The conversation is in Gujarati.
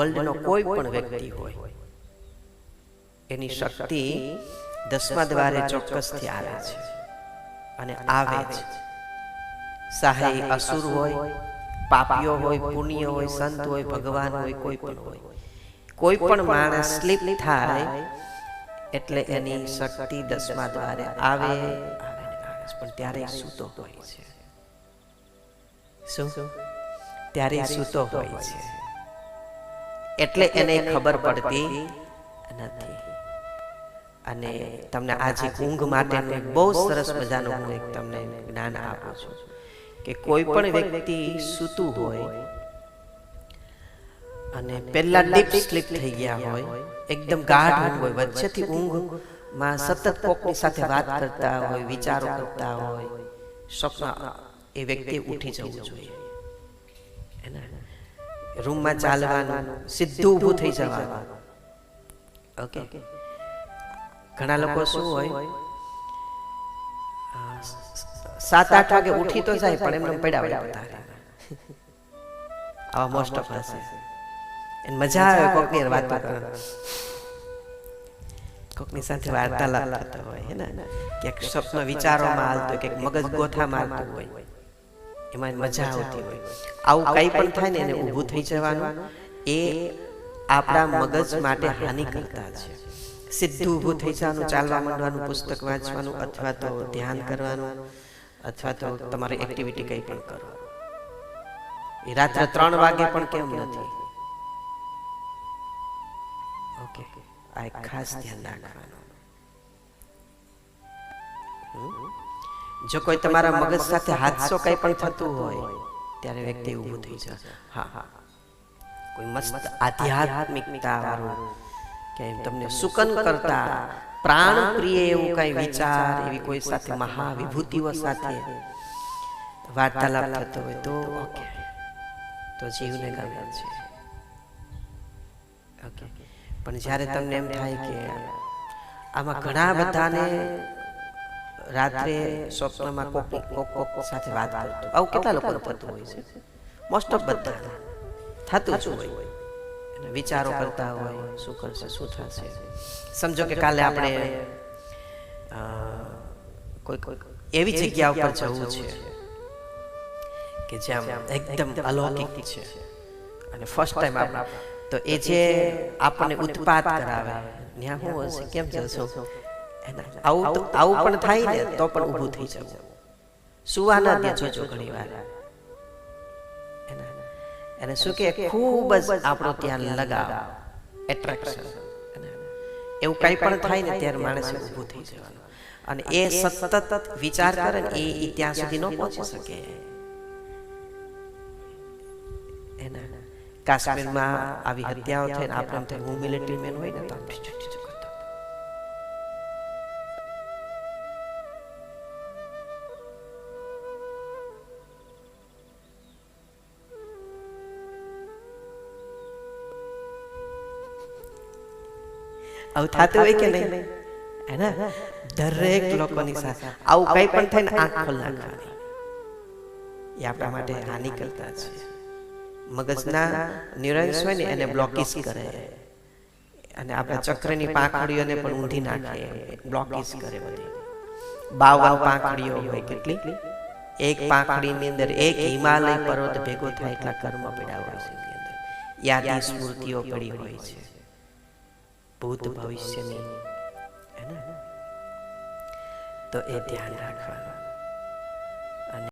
વર્લ્ડનો કોઈ પણ વ્યક્તિ હોય એની શક્તિ દસમા દ્વારે ચોક્કસથી આવે છે અને આવે છે. સહાય અસુર હોય પાપીઓ હોય પુણ્ય હોય સંત હોય ભગવાન હોય કોઈ પણ હોય. કોઈ પણ માણસ સ્લીપ થાય એટલે એની શક્તિ દસમા દ્વારે આવે. પણ ત્યારે સૂતો હોય છે. શું? ત્યારે સૂતો હોય છે. એટલે એને ખબર પડતી નથી. અને તમને આજે ઊંઘ માટેનું બહુ સરસ મજાનું હું એક તમને જ્ઞાન આપું છું. કે કોઈ પણ વ્યક્તિ સૂતું હોય અને પહેલા ડીપ સ્લીપ થઈ ગયા હોય એકદમ ગાઢ ઊંઘ હોય વચ્ચેથી ઊંઘ ઊંઘમાં સતત કોકની સાથે વાત કરતા હોય વિચારો કરતા હોય સ્વપ્ન એ વ્યક્તિ ઉઠી જવું જોઈએ. એને રૂમમાં ચાલવાનું સીધું ઊભું થઈ જવાનું. ઓકે ઘણા લોકો શું હોય? સાત આઠ વાગે ઉઠી તો જાય પણ એમને પડ્યા પડ્યા. આવા મોસ્ટ ઓફ હશે એને મજા આવે કોકની વાત કરવાની. કોકની સાથે વાર્તાલાપ થતો હોય હે ને? ક્યાંક સ્વપ્ન વિચારોમાં હાલતો ક્યાંક મગજ ગોથામાં હાલતું હોય. એમાં મજા આવતી હોય. આવું કંઈ પણ થાય ને એને ઊભું થઈ જવાનું એ આપણા મગજ માટે હાનિ કરતા છે. સીધું ઊભું થઈ જવાનું ચાલવા માંડવાનું પુસ્તક વાંચવાનું અથવા તો ધ્યાન કરવાનું અથવા તો તમારી એક્ટિવિટી કંઈ પણ કરો. એ રાત્રે ત્રણ વાગે પણ કેમ નથી? ઓકે. આ ખાસ ધ્યાન રાખવાનું. હમ? જો કોઈ તમારા મગજ સાથે હાદસો કંઈ પણ થતું હોય ત્યારે વ્યક્તિ ઊભું થઈ જાય. હા હા. કોઈ મસ્ત આધ્યાત્મિકતા વાળું કે તમને સુકન કરતા પ્રાણ પ્રિય એવું કઈ વિચાર એવી કોઈ સાથે મહાવિભૂતિઓ સાથે વાર્તાલાપ થતો હોય તો ઓકે. તો જીવને ગમે છે. ઓકે. પણ જ્યારે તમને એમ થાય કે આમાં ઘણા બધાને રાત્રે સ્વપ્નમાં કોક કોક કોક સાથે વાત કરતો આવું કેટલા લોકો થતું હોય છે? મોસ્ટ ઓફ બધા થતું શું હોય. અને વિચારો કરતા હોય શું કરશે શું થશે. સમજો કે કાલે આપણે કોઈ કોઈ એવી જગ્યા ઉપર જવું છે કે જ્યાં એકદમ અલૌકિક છે. અને ફર્સ્ટ ટાઈમ આપણે. તો એ જે આપણને ઉત્પાદ કરાવે ત્યાં હું હશે કેમ જશો? આવું આવું પણ થાય ને તો પણ ઊભું થઈ જવું. સુવા ના દે જોજો ઘણી વાર એને શું કે ખૂબ જ આપણો ત્યાં લગાવ એટ્રેક્શન એવું કંઈ પણ થાય ને ત્યારે માણસ ઊભું થઈ જવાનું. અને એ સતત વિચાર કરે ને એ ત્યાં સુધી ન પહોંચી શકે. એના કાશ્મીરમાં આવી હત્યાઓ થઈ ને આપણે હું મિલિટરી મેન હોય ને તો આવું થતું હોય કે નહીં? હે ને દરેક લોકોની સાથે આવું કંઈ પણ થાય ને આંખ ખોલ. નાખવાની એ આપણા માટે હાનિ કરતા છે. મગજના ન્યુરોન્સ હોય ને એને બ્લોકિસ કરે. અને આપણા ચક્રની પાંખડીઓને પણ ઊંધી નાખે. બ્લોકિસ કરે બધી. બાવન પાંખડીઓ હોય કેટલી? એક પાંખડીની અંદર એક હિમાલય પર્વત ભેગો થાય એટલા કર્મ પડ્યા હોય છે. યાદી સ્મૃતિઓ પડી હોય છે. ભૂત ભવિષ્યની. હે ને? તો એ ધ્યાન રાખવાનું.